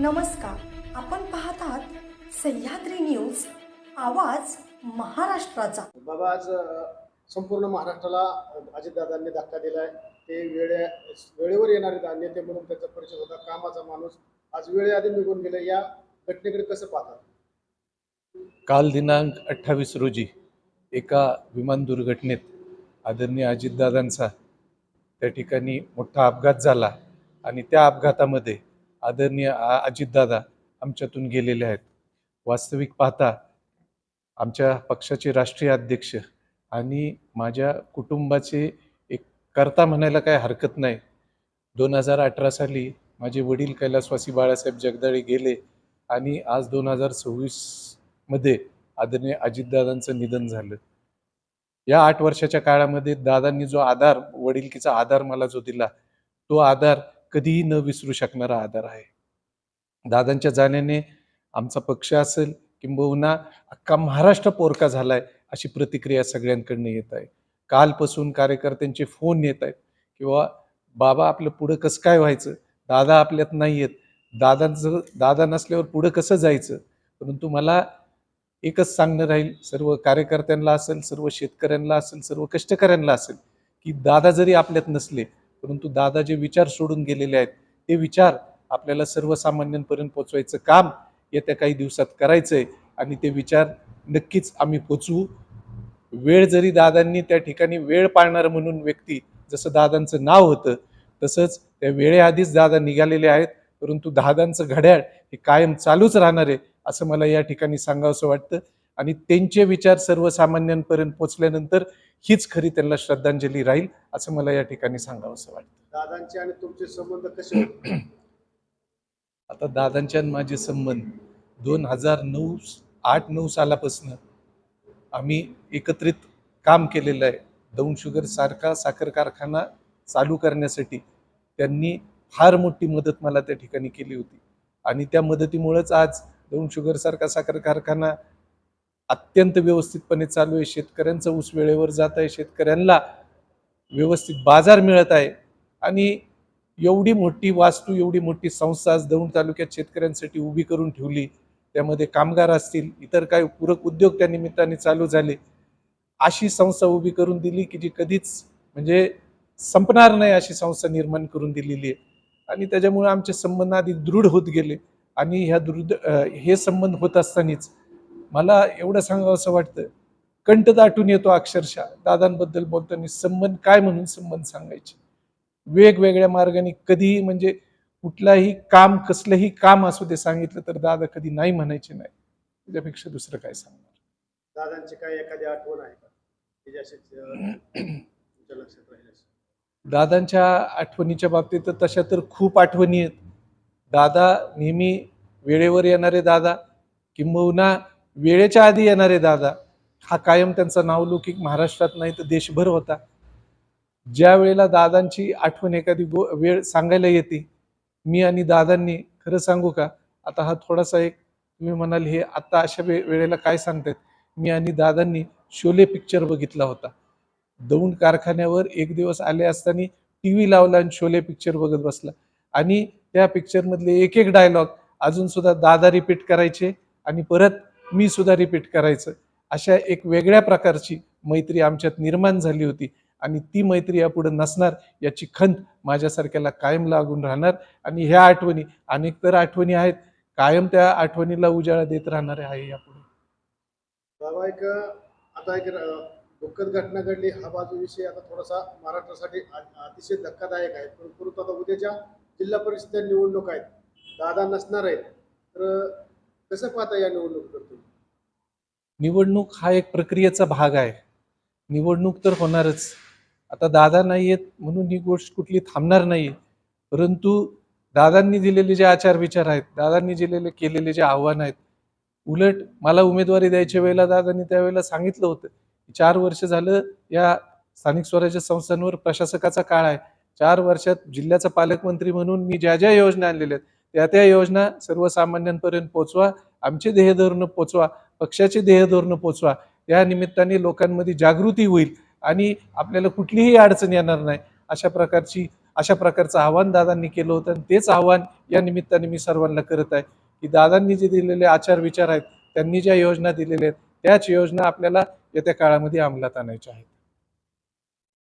नमस्कार. आपण पाहतात सह्याद्री न्यूज आवाज महाराष्ट्राचा. बाबा आज संपूर्ण महाराष्ट्राला अजितदादांनी धक्का दिलाय. ते वेळे वेळेवर येणारे नेते म्हणून त्याचा परिचय होता. कामाचा माणूस आज वेळेआधी निघून गेले या घटनेकडे कसं पाहतात? काल दिनांक अठ्ठावीस रोजी एका विमान दुर्घटनेत आदरणीय अजितदादांचा त्या ठिकाणी मोठा अपघात झाला आणि त्या अपघातामध्ये आदरणीय आ- अजितदादा आमच्यातून गेलेले आहेत. वास्तविक पाहता आमच्या पक्षाचे राष्ट्रीय अध्यक्ष आणि माझ्या कुटुंबाचे एक कर्ता म्हणायला काय हरकत नाही. दोन हजार अठरा साली माझे वडील कैलासवासी बाळासाहेब जगदाळे गेले आणि आज दोन हजार सव्वीसमध्ये आदरणीय अजितदादांचं निधन झालं. या आठ वर्षाच्या काळामध्ये दादांनी जो आधार वडिलकीचा आधार मला जो दिला तो आधार कधीही न विसरू शकणारा आधार आहे. दादांच्या जाण्याने आमचा पक्ष असेल किंबहुना अख्खा महाराष्ट्र पोरका झालाय अशी प्रतिक्रिया सगळ्यांकडनं येत आहे. कालपासून कार्यकर्त्यांचे फोन येत आहेत किंवा बाबा आपलं पुढं कसं काय व्हायचं? दादा आपल्यात नाही आहेत दादांचं दादा नसल्यावर पुढं कसं जायचं? परंतु मला एकच सांगणं राहील सर्व कार्यकर्त्यांना असेल सर्व शेतकऱ्यांना असेल सर्व कष्टकऱ्यांना असेल की दादा जरी आपल्यात नसले परंतु दादा जे विचार सोडून गेलेले आहेत ते विचार आपल्याला सर्वसामान्यांपर्यंत पोचवायचं काम येत्या काही दिवसात करायचं आहे आणि ते विचार नक्कीच आम्ही पोचवू. वेळ जरी दादांनी त्या ठिकाणी वेळ पाळणार म्हणून व्यक्ती जसं दादांचं नाव होतं तसंच त्या वेळेआधीच दादा निघालेले आहेत परंतु दादांचं घड्याळ हे कायम चालूच राहणार आहे असं मला या ठिकाणी सांगावंसं वाटतं. आणि त्यांचे विचार सर्वसामान्यांपर्यंत पोचल्यानंतर हीच खरी त्यांना श्रद्धांजली राहील असं मला या ठिकाणी सांगावंसं वाटतं. दादांचे आणि तुमचे संबंध कसे आता दादांच्या आणि माझे संबंध दोन हजार नऊ आठ नऊ सालापासून आम्ही एकत्रित काम केलेलं आहे. दौंड शुगर सारखा साखर कारखाना चालू करण्यासाठी त्यांनी फार मोठी मदत मला त्या ठिकाणी केली होती. आणि त्या मदतीमुळेच आज दौंड शुगर सारखा साखर कारखाना अत्यंत व्यवस्थितपणे चालू आहे. शेतकऱ्यांचं ऊस वेळेवर जात आहे. शेतकऱ्यांना व्यवस्थित बाजार मिळत आहे. आणि एवढी मोठी वास्तू एवढी मोठी संस्था आज दौंड तालुक्यात शेतकऱ्यांसाठी उभी करून ठेवली. त्यामध्ये कामगार असतील इतर काही पूरक उद्योग त्या निमित्ताने चालू झाले. अशी संस्था उभी करून दिली की जी कधीच म्हणजे संपणार नाही अशी संस्था निर्माण करून दिलेली आहे. आणि त्याच्यामुळे आमचे संबंध अधिक दृढ होत गेले. आणि ह्या दृढ हे संबंध होत असतानाच मला एवढं सांगावं असं वाटतं. कंठ दाटून येतो अक्षरशः. दादांबद्दल बोलताना संबंध काय म्हणून संबंध सांगायचे? वेगवेगळ्या मार्गाने कधीही म्हणजे कुठलाही काम कसलंही काम असू दे सांगितलं तर दादा कधी नाही म्हणायचे नाही. त्याच्यापेक्षा दुसरं काय सांगणार? दादांची काय एखादी आठवण आहे का? दादांच्या आठवणीच्या बाबतीत तर तशा तर खूप आठवणी आहेत. दादा नेहमी वेळेवर येणारे दादा किंबहुना वेळेच्या आधी येणारे दादा. हा कायम त्यांचा नावलौकिक महाराष्ट्रात नाही तर देशभर होता. ज्या वेळेला दादांची आठवण एखादी गो वेळ सांगायला येते मी आणि दादांनी खरं सांगू का? आता हा थोडासा एक तुम्ही म्हणाल हे आत्ता अशा वे वेळेला काय सांगतायत? मी आणि दादांनी शोले पिक्चर बघितला होता. दौंड कारखान्यावर एक दिवस आले असताना टी व्ही लावला आणि शोले पिक्चर बघत बसला. आणि त्या पिक्चरमधले एक एक डायलॉग अजून सुद्धा दादा रिपीट करायचे आणि परत मी सुद्धा रिपीट करायचं. अशा एक वेगळ्या प्रकारची मैत्री आमच्यात निर्माण झाली होती आणि ती मैत्री यापुढे नसणार याची खंत माझ्यासारख्याला कायम लागून राहणार आणि ह्या आठवणी अनेक तर आठवणी आहेत कायम त्या आठवणीला उजाळा देत राहणार आहे यापुढे. बाबा एक आता एक दुःखद घटना घडली. हा बाजू विषय आता थोडासा महाराष्ट्रासाठी अतिशय धक्कादायक आहे. परंतु आता उद्याच्या जिल्हा परिषद निवडणूक आहेत. दादा नसणार आहेत. तर कसं पाहता या निवडणूक निवडणूक हा एक प्रक्रियेचा भाग आहे. निवडणूक तर होणारच. आता दादा नाही आहेत म्हणून ही गोष्ट कुठली थांबणार नाही परंतु दादांनी दिलेले जे आचार विचार आहेत दादांनी दिलेले केलेले जे आव्हान आहेत उलट मला उमेदवारी द्यायच्या वेळेला दादांनी त्यावेळेला सांगितलं होतं की चार वर्ष झालं या स्थानिक स्वराज्य संस्थांवर प्रशासकाचा काळ आहे. चार वर्षात जिल्ह्याचा पालकमंत्री म्हणून मी ज्या ज्या योजना आणलेल्या आहेत त्या त्या योजना सर्वसामान्यांपर्यंत पोचवा आमचे ध्येयधोरणं पोचवा पक्षाचे ध्येयधोरणं पोचवा. या निमित्ताने लोकांमध्ये जागृती होईल आणि आपल्याला कुठलीही अडचण येणार नाही. अशा प्रकारची अशा प्रकारचं आव्हान दादांनी केलं होतं आणि तेच आव्हान या निमित्ताने मी सर्वांना करत आहे की दादांनी जे दिलेले आचार विचार आहेत त्यांनी ज्या योजना दिलेल्या आहेत त्याच योजना आपल्याला येत्या काळामध्ये अंमलात आणायच्या आहेत.